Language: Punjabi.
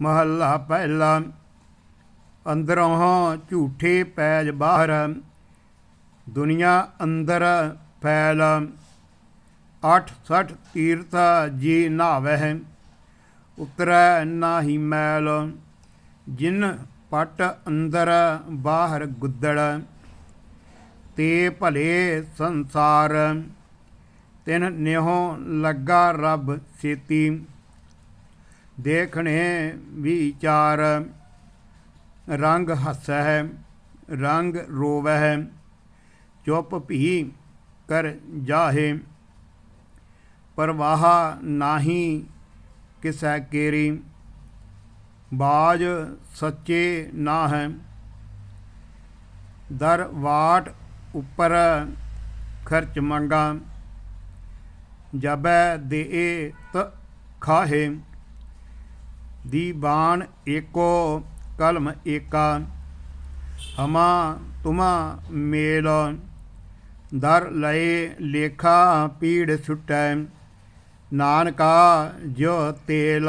ਮਹੱਲਾ ਪਹਿਲਾ। ਅੰਦਰੋਂ ਝੂਠੇ ਪੈਜ ਬਾਹਰ, ਦੁਨੀਆ ਅੰਦਰ ਫੈਲ। ਅੱਠ ਸਠ ਤੀਰਥ ਜੀ ਨਾਵਹਿ ਉਤਰੈ ਨਾਹੀ ਮੈਲ। ਜਿਨ ਪਟ ਅੰਦਰ ਬਾਹਰ ਗੁੱਦੜ, ਤੇ ਭਲੇ ਸੰਸਾਰ। ਤਿਨ ਨਿਹੋ ਲੱਗਾ ਰੱਬ ਸੇਤੀ ਦੇਖਣੇ ਵਿਚਾਰ। ਰੰਗ ਹੱਸੈ ਰੰਗ ਰੋਵੈ ਚੁੱਪ ਭੀ ਕਰ ਜਾਹੇ। ਪਰਵਾਹ ਨਾਹੀ ਕਿਸੈ ਕੇਰੀ, ਬਾਜ ਸੱਚੇ ਨਾ ਹੈ ਦਰ ਵਾਟ ਉੱਪਰ ਖਰਚ ਮੰਗਾ, ਜਬੈ ਦੇ ਤ ਖਾਹੇ। ਦੀਵਾਨ ਏਕੋ, ਕਲਮ ਏਕਾ। ਹਮਾ ਤੁਮਾ ਮੇਲ, ਦਰ ਲਏ ਲੇਖਾ ਪੀੜ ਛੁਟੈ ਨਾਨਕਾ ਜੋ ਤੇਲ।